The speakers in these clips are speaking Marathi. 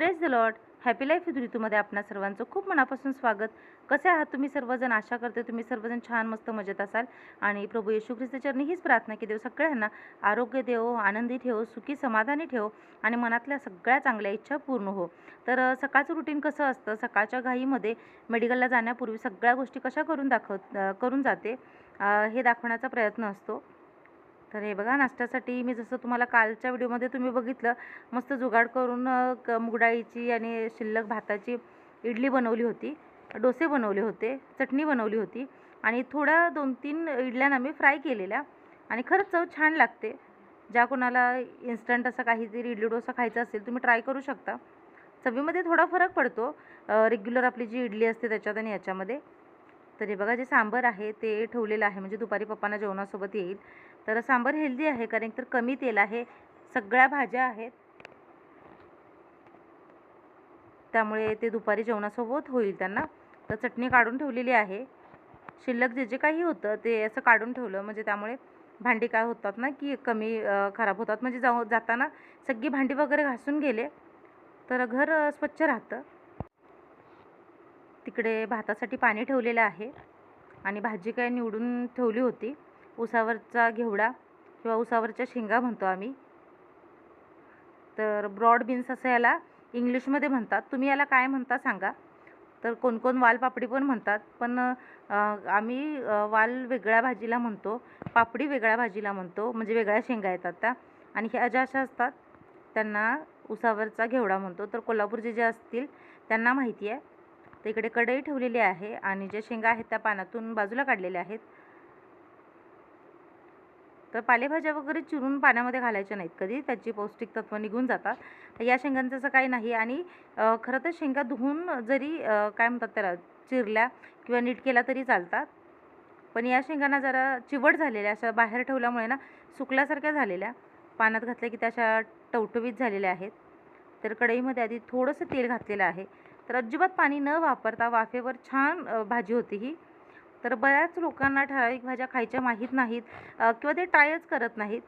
Press the lot happy life with ऋतूमध्ये आपणा सर्वांचं. खूप मनापासून स्वागत. कसे आहात तुम्ही सर्वजण? आशा करते तुम्ही सर्वजण छान मस्त मजेत असाल. आणि प्रभू येशू ख्रिस्तचरणी हीच प्रार्थना की देव सगळ्यांना आरोग्य देव आनंदी ठेव सुखी समाधानी ठेव आणि मनातल्या सगळ्या चांगल्या इच्छा पूर्ण हो. तर सकाळचं रुटीन कसं असतं? सकाळच्या घाईमध्ये मेडिकलला जाण्यापूर्वी सगळ्या गोष्टी कशा करून दाखव करून जाते? हे दाखवण्याचा प्रयत्न असतो. तर हे बघा नाश्त्यासाठी मी जसं तुम्हाला कालच्या व्हिडिओमध्ये तुम्ही बघितलं मस्त जुगाड करून क मुगडाळीची आणि शिल्लक भाताची इडली बनवली होती डोसे बनवले होते चटणी बनवली होती आणि थोड्या दोन तीन इडल्यांना मी फ्राय केलेल्या आणि खरंच चव छान लागते. ज्या कोणाला इन्स्टंट असं काहीतरी इडली डोसा खायचा असेल तुम्ही ट्राय करू शकता. चवीमध्ये थोडा फरक पडतो रेग्युलर आपली जी इडली असते त्याच्यात आणि याच्यामध्ये. तर हे बघा जे सांबर आहे ते ठेवलेलं आहे म्हणजे दुपारी पप्पांना जेवणासोबत येईल. तर सांबार हेल्दी आहे कारण तर कमी तेल आहे सगळ्या भाज्या आहेत. त्यामुळे ते दुपारी जेवणासोबत होईल त्यांना. तर चटणी काढून ठेवलेली आहे. शिल्लक जे जे काही होतं ते असं काढून ठेवलं. म्हणजे त्यामुळे भांडी काय होतात ना की कमी खराब होतात. म्हणजे जाऊ जाताना सगळी भांडी वगैरे घासून गेले तर घर स्वच्छ राहतं. तिकडे भातासाठी पाणी ठेवलेलं आहे आणि भाजी काय निवडून ठेवली होती. उसावरचा घेवडा किंवा उसावरच्या शेंगा म्हणतो आम्ही. तर ब्रॉड बीन्स असं याला इंग्लिशमध्ये म्हणतात. तुम्ही याला काय म्हणता सांगा. तर कोणकोण वालपापडी पण म्हणतात. पण आम्ही वाल वेगळ्या भाजीला म्हणतो. पापडी वेगळ्या भाजीला म्हणतो. म्हणजे वेगळ्या शेंगा येतात त्या. आणि ह्या ज्या अशा असतात त्यांना उसावरचा घेवडा म्हणतो. तर कोल्हापूरचे जे असतील त्यांना माहिती आहे. तर इकडे कढई ठेवलेली आहे. आणि ज्या शेंगा आहेत त्या पानातून बाजूला काढलेल्या आहेत. तर पालेभाज्या वगैरे चिरून पाण्यामध्ये घालायच्या नाहीत कधी. त्याची पौष्टिक तत्व निघून जातात. तर या शेंगांचं असं काही नाही आणि खरं तर शेंगा धुवून जरी काय म्हणतात त्याला चिरल्या किंवा नीट केल्या तरी चालतात. पण या शेंगांना जरा चिवट झालेल्या अशा बाहेर ठेवल्यामुळे ना सुकल्यासारख्या झालेल्या. पाण्यात घातल्या की त्या अशा टवटवीत झालेल्या आहेत. तर कढईमध्ये आधी थोडंसं तेल घातलेलं आहे. तर अजिबात पाणी न वापरता वाफेवर छान भाजी होती ही. तर बऱ्याच लोकांना ठराविक भाज्या खायच्या माहीत नाहीत किंवा ते ट्रायच करत नाहीत.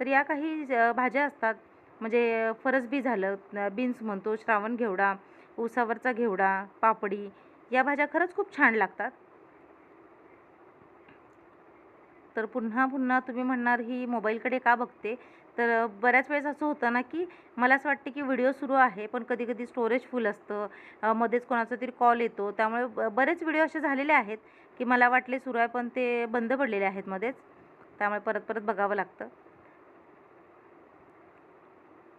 तर या काही भाज्या असतात म्हणजे फरसबी झालं बीन्स म्हणतो श्रावण घेवडा उसावरचा घेवडा पापडी या भाज्या खरंच खूप छान लागतात. तर पुन्हा पुन्हा तुम्ही म्हणणार ही मोबाईलकडे का बघते? तर बऱ्याच वेळेस असं होतं ना की मला असं वाटतं की व्हिडिओ सुरू आहे पण कधी कधी स्टोरेज फुल असतं मध्येच कोणाचा तरी कॉल येतो त्यामुळे बरेच व्हिडिओ असे झालेले आहेत की मला वाटले सुरू आहे पण ते बंद पडलेले आहेत मध्येच. त्यामुळे परत परत बघावं लागतं.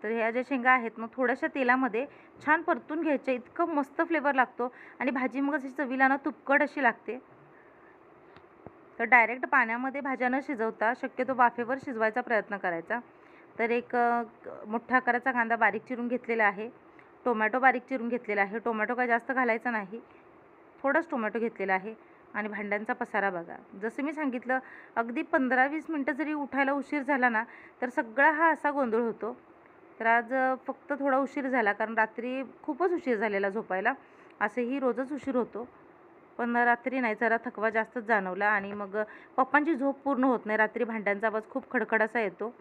तर ह्या ज्या शेंगा आहेत मग थोड्याशा तेलामध्ये छान परतून घ्यायच्या. इतकं मस्त फ्लेवर लागतो. आणि भाजी मग अशी चवीला ना तुपकट अशी लागते. तर डायरेक्ट पाण्यामध्ये भाज्या न शिजवता शक्यतो वाफेवर शिजवायचा प्रयत्न करायचा. तर एक मोठ्या आकाराचा कांदा बारीक चिरून घेतलेला आहे. टोमॅटो बारीक चिरून घेतलेला आहे. टोमॅटो काय जास्त घालायचा नाही. थोडंच टोमॅटो घेतलेला आहे. आणि भांड्यांचा पसारा बघा. जसं मी सांगितलं अगदी पंधरा वीस मिनटं जरी उठायला उशीर झाला ना तर सगळा हा असा गोंधळ होतो. तर आज फक्त थोडा उशीर झाला कारण रात्री खूपच उशीर झालेला झोपायला. असेही रोजच उशीर होतो. पण रात्री नाही जरा थकवा जास्तच जाणवला आणि मग पप्पांची झोप पूर्ण होत नाही. रात्री भांड्यांचा आवाज खूप खडखड असा येतो.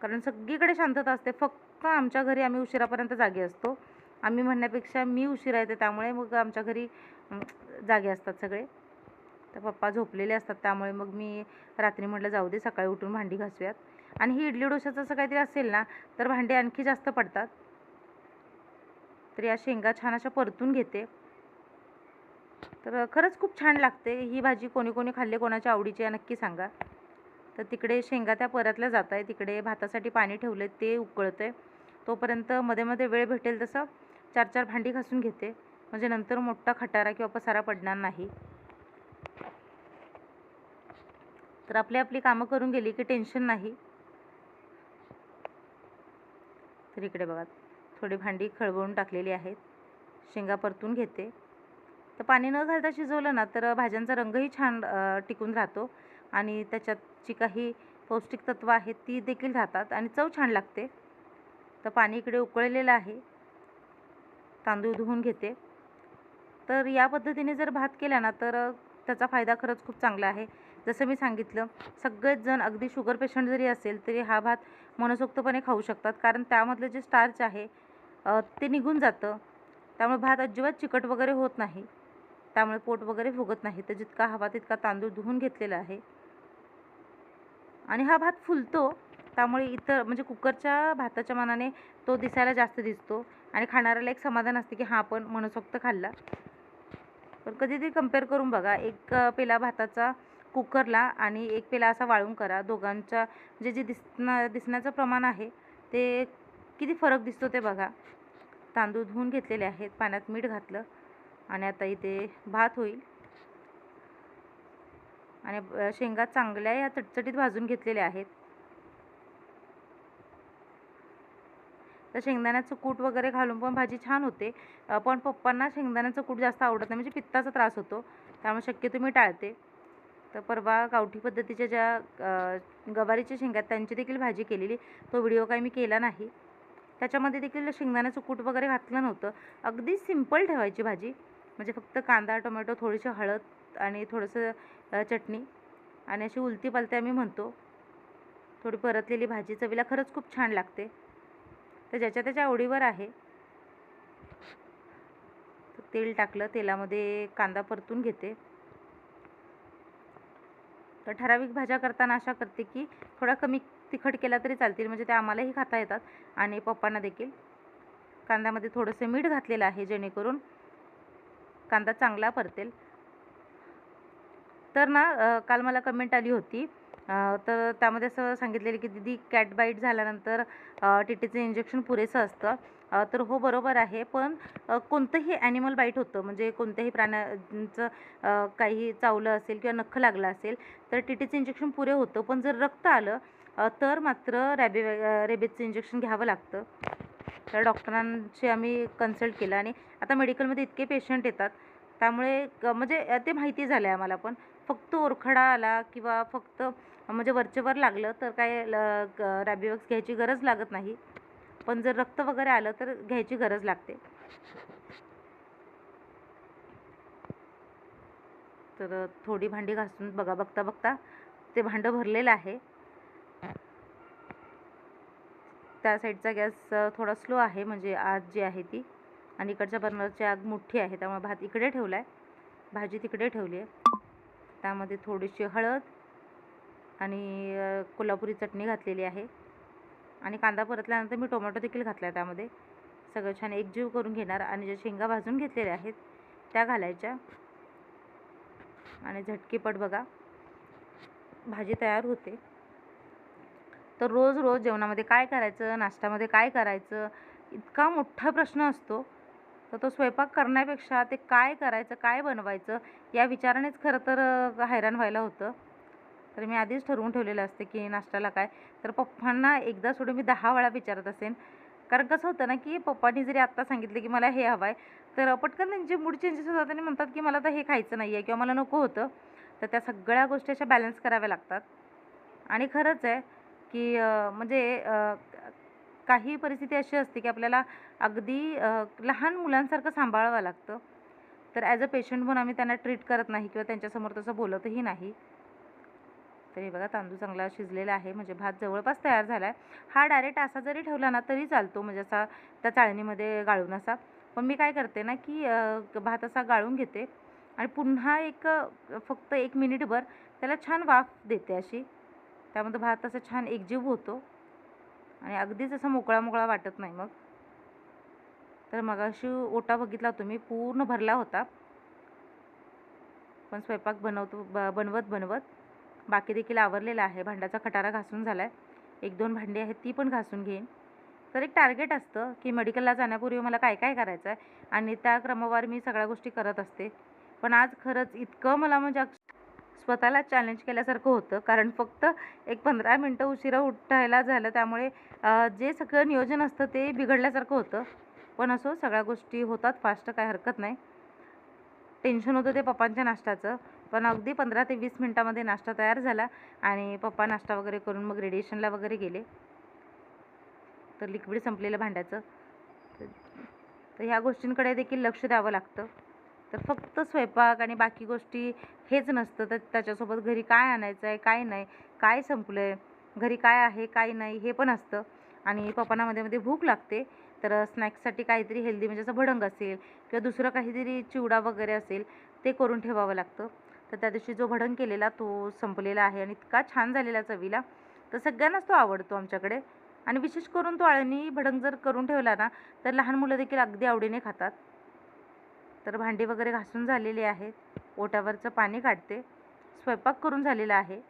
कारण सगळीकडे शांतता असते. फक्त आमच्या घरी आम्ही उशिरापर्यंत जागे असतो. आम्ही म्हणण्यापेक्षा मी उशिरा येते त्यामुळे मग आमच्या घरी जागे असतात सगळे. तर पप्पा झोपलेले असतात त्यामुळे मग मी रात्री म्हटलं जाऊ दे सकाळी उठून भांडी घासूयात. आणि ही इडली डोशाचं असं काहीतरी असेल ना तर भांडे आणखी जास्त पडतात. तर या शेंगा छान अशा परतून घेते. तर खरंच खूप छान लागते. ही भाजी कोणी कोणी खाल्ली कोणाच्या आवडीची आहे नक्की सांगा. तर तिकडे शेंगा त्या परतल्या जात आहे तिकडे भातासाठी पाणी ठेवलं ते उकळतं आहे तोपर्यंत मध्ये मध्ये वेळ भेटेल तसं चार चार भांडी घासून घेते. म्हणजे नंतर मोठा खटारा किंवा पसारा पडणार नाही. तर आपली आपली कामं करून गेली की टेन्शन नाही. तर इकडे बघा थोडी भांडी खळबळून टाकलेली आहेत. शेंगा परतून घेते. तर पाणी न घालता शिजवलं ना तर भाज्यांचा रंगही छान टिकून राहतो. आणि त्याच्यात जी काही पौष्टिक तत्व आहेत ती देखील राहतात. आणि चव छान लागते. तर पाणी इकडे उकळलेलं आहे. तांदूळ धुवून घेते. तर या पद्धतीने जर भात केला ना तर त्याचा फायदा खरंच खूप चांगला आहे. जसं मी सांगितलं सगळेच जण अगदी शुगर पेशंट जरी असेल तरी हा भात मनसोक्तपणे खाऊ शकतात. कारण त्यामधलं जे स्टार्च आहे ते निघून जातं. त्यामुळे भात अजिबात चिकट वगैरे होत नाही. त्यामुळे पोट वगैरे फुगत नाही. तर जितका हवा तितका तांदूळ धुवून घेतलेला आहे. आणि हा भात फुलतो. त्यामुळे इतर म्हणजे कुकरच्या भाताच्या मानाने तो दिसायला जास्त दिसतो. आणि खाणाऱ्याला एक समाधान असते की हा आपण मनसोक्त खाल्ला. पण कधीतरी कंपेअर करून बघा. एक पेला भाताचा कुकरला आणि एक पेला असा वाळून करा. दोघांच्या म्हणजे जे दिसणं दिसण्याचं प्रमाण आहे ते किती फरक दिसतो ते बघा. तांदूळ धुवून घेतलेले आहेत पाण्यात मीठ घातलं आणि आता इथे भात होईल. आणि शेंगा चांगल्या या चटचटीत भाजून घेतलेल्या आहेत. तर शेंगदाण्याचं कूट वगैरे घालून पण भाजी छान होते. पण पप्पांना शेंगदाण्याचं कूट जास्त आवडत नाही. म्हणजे पित्ताचा त्रास होतो. त्यामुळे शक्यतो मी टाळते. तर परवा गावठी पद्धतीच्या ज्या गवारीच्या शेंगा आहेत, त्यांची देखील भाजी केलेली. तो व्हिडिओ काही मी केला नाही. त्याच्यामध्ये देखील शेंगदाण्याचं कूट वगैरे घातलं नव्हतं. अगदी सिंपल ठेवायची भाजी. म्हणजे फक्त कांदा टोमॅटो थोडीशी हळद आणि थोडंसं चटणी आणि अशी उलती पालती आम्ही म्हणतो. थोडी परतलेली भाजी चवीला खरंच खूप छान लागते. तर ज्याच्या त्याच्या आवडीवर आहे. तेल टाकलं तेलामध्ये कांदा परतून घेते. तर ठराविक भाज्या करताना अशा करते की थोडा कमी तिखट केला तरी चालतील म्हणजे ते आम्हालाही खाता येतात आणि पप्पांना देखील. कांद्यामध्ये थोडंसं मीठ घातलेलं आहे जेणेकरून कांदा चांगला परतेल. तर ना काल मला कमेंट आली होती तर त्यामध्ये असं सांगितलेलं की दीदी कॅट बाईट झाल्यानंतर टी टीचं इंजेक्शन पुरेसं असतं. तर हो बरोबर आहे. पण कोणतंही ॲनिमल बाईट होतं म्हणजे कोणत्याही प्राण्याचं काही चावलं असेल किंवा नख लागलं असेल तर टी टीचं इंजेक्शन पुरे होतं. पण जर रक्त आलं तर मात्र रॅबी रेबेजचं इंजेक्शन घ्यावं लागतं. तर डॉक्टरांशी आम्ही कन्सल्ट केलं आणि आता मेडिकलमध्ये इतके पेशंट येतात. त्यामुळे म्हणजे ते माहिती झालं आहे आम्हाला पण. फक्त ओरखडा आला किंवा फक्त म्हणजे वरचेवर लागलं तर काय रॅबिवॅक्स घ्यायची गरज लागत नाही. पण जर रक्त वगैरे आलं तर घ्यायची गरज लागते. तर थोडी भांडी घासून बघा बघता बघता ते भांडं भरलेलं आहे. त्या साईडचा गॅस थोडा स्लो आहे म्हणजे आग जी आहे ती. आणि इकडच्या बर्नरची आग मोठी आहे त्यामुळे भात इकडे ठेवला आहे भाजी तिकडे ठेवली आहे. त्यामध्ये थोडीशी हळद आणि कोल्हापुरी चटणी घातलेली आहे. आणि कांदा परतल्यानंतर मी टोमॅटो देखील घातला आहे त्यामध्ये. सगळं छान एकजीव करून घेणार आणि ज्या शेंगा भाजून घेतलेल्या आहेत त्या घालायच्या. आणि झटकीपट बघा भाजी तयार होते. तर रोज रोज जेवणामध्ये काय करायचं नाश्त्यामध्ये काय करायचं इतका मोठा प्रश्न असतो. तर तो स्वयंपाक करण्यापेक्षा ते काय करायचं काय बनवायचं या विचारानेच खरं तर हैराण व्हायला होतं. तर मी आधीच ठरवून ठेवलेलं असते की नाश्त्याला काय. तर पप्पांना एकदा सोडून मी दहा वेळा विचारत असेन. कारण कसं होतं ना की पप्पांनी जरी आत्ता सांगितलं की मला हे हवं आहे तर पटकन त्यांचे मूड चेंजेस होतात आणि म्हणतात की मला तर हे खायचं नाही आहे किंवा मला नको होतं. तर त्या सगळ्या गोष्टी अशा बॅलन्स कराव्या लागतात. आणि खरंच आहे की म्हणजे काही परिस्थिती अशी असते की आपल्याला अगदी लहान मुलांसारखं सांभाळावं लागतं. तर ॲज अ पेशंट म्हणून आम्ही त्यांना ट्रीट करत नाही किंवा त्यांच्यासमोर तसं बोलतही नाही. तर हे बघा तांदूळ चांगला शिजलेला आहे म्हणजे भात जवळपास तयार झाला आहे हा डायरेक्ट असा जरी ठेवला ना तरी चालतो म्हणजे असा त्या चाळणीमध्ये गाळून असा. पण मी काय करते ना की भात असा गाळून घेते आणि पुन्हा एक फक्त एक मिनिटभर त्याला छान वाफ देते अशी. त्यामध्ये भात असा छान एकजीव होतो. आणि अगदीच असा मोकळा मोकळा वाटत नाही मग. तर मगाशी ओटा बघितला तुम्ही पूर्ण भरला होता. पण स्वयंपाक बनवतो ब बनवत बनवत बाकी देखील आवरलेला आहे. भांड्याचा खटारा घासून झाला आहे एक दोन भांडी आहेत ती पण घासून घेईन. तर एक टार्गेट असतं की मेडिकलला जाण्यापूर्वी मला काय काय करायचं आहे आणि त्या क्रमवार मी सगळ्या गोष्टी करत असते. पण आज खरंच इतकं मला म्हणजे स्वतःला चॅलेंज केल्यासारखं होतं. कारण फक्त एक पंधरा मिनटं उशिरा उठायला झालं त्यामुळे जे सगळं नियोजन असतं ते बिघडल्यासारखं होतं. पण असो सगळ्या गोष्टी होतात फास्ट काय हरकत नाही. टेन्शन होतं ते पप्पांच्या नाश्त्याचं. पण अगदी पंधरा ते वीस मिनटामध्ये नाश्ता तयार झाला आणि पप्पा नाश्ता वगैरे करून मग रेडिएशनला वगैरे गेले. तर लिक्विड संपलेलं भांड्याचं. तर ह्या गोष्टींकडे देखील लक्ष द्यावं लागतं. तर फक्त स्वयंपाक आणि बाकी गोष्टी हेच नसतं. तर त्याच्यासोबत घरी काय आणायचं आहे काय नाही काय संपलं आहे घरी काय आहे काय नाही हे पण असतं. आणि पप्पांना मध्ये मध्ये भूक लागते. तर स्नॅक्ससाठी काहीतरी हेल्दी म्हणजे असं भडंग असेल किंवा दुसरं काहीतरी चिवडा वगैरे असेल ते करून ठेवावं लागतं. तर त्या दिवशी जो भडंग केलेला तो संपलेला आहे आणि इतका छान झालेला चवीला. तर सगळ्यांनाच तो आवडतो आमच्याकडे. आणि विशेष करून तो आळणी भडंग जर करून ठेवला ना तर लहान मुलं देखील अगदी आवडीने खातात. तर भांडी वगैरे घासून झालेली आहेत. ओटावरचं पाणी काढते. स्वयंपाक करून झालेला आहे.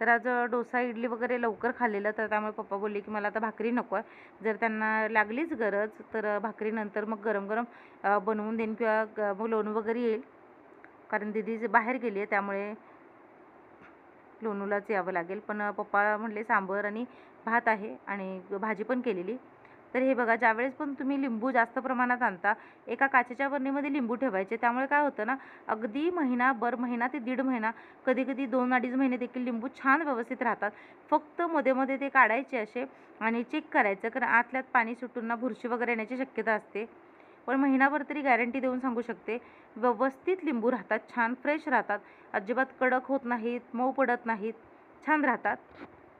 तर आज डोसा इडली वगैरे लवकर खाल्लेलं तर त्यामुळे पप्पा बोलले की मला आता भाकरी नको आहे. जर त्यांना लागलीच गरज तर भाकरीनंतर मग गरम गरम बनवून देईन किंवा ग- मग लोणू वगैरे येईल. कारण दिदी जे बाहेर गेली आहे त्यामुळे लोणूलाच यावं लागेल. पण पप्पा म्हणले सांबर आणि भात आहे आणि भाजी पण केलेली. तर हे बघा ज्यावेळेस पण तुम्ही लिंबू जास्त प्रमाणात आणता एका काचेच्या बरणीमध्ये लिंबू ठेवायचे. त्यामुळे काय होतं ना अगदी महिना बर महिना ते दीड महिना कधी कधी दोन अडीच महिने देखील लिंबू छान व्यवस्थित राहतात. फक्त मध्ये मध्ये ते काढायचे असे आणि चेक करायचं कारण आतल्यात पाणी सुटून ना बुरशी वगैरे येण्याची शक्यता असते. पण महिनाभर तरी गॅरंटी देऊन सांगू शकते व्यवस्थित लिंबू राहतात छान फ्रेश राहतात. अजिबात कडक होत नाहीत मऊ पडत नाहीत छान राहतात.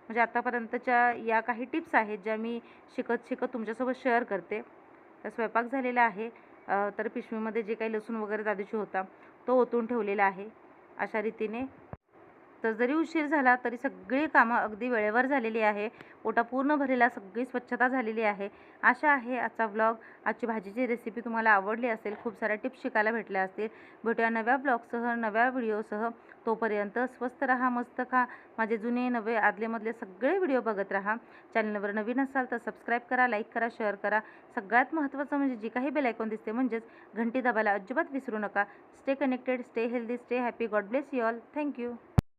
म्हणजे आतापर्यंतच्या या काही टिप्स आहेत ज्या मी शिकत शिकत तुमच्यासोबत शेअर करते. तर स्वयंपाक झालेला आहे. तर पिशवीमध्ये जे काही लसूण वगैरे दादूशी होता तो ओतून ठेवलेला आहे. अशा रीतीने तर जरी उशीर झाला तरी सगळी कामं अगदी वेळेवर झालेली आहे. ओटा पूर्ण भरलेला सगळी स्वच्छता झालेली आहे. आशा आहे आजचा ब्लॉग आजची भाजीची रेसिपी तुम्हाला आवडली असेल खूप साऱ्या टिप्स शिकायला भेटल्या असतील. भेटूया नव्या ब्लॉगसह नव्या व्हिडिओसह तोपर्यंत स्वस्त राहा मस्त खा. माझे जुने नवे आदलेमधले सगळे व्हिडिओ बघत राहा. चॅनलवर नवीन असाल तर सबस्क्राईब करा लाईक करा शेअर करा. सगळ्यात महत्त्वाचं म्हणजे जी काही बेल आयकॉन दिसते म्हणजेच घंटी दाबायला अजिबात विसरू नका. Stay connected stay healthy stay happy God bless you all thank you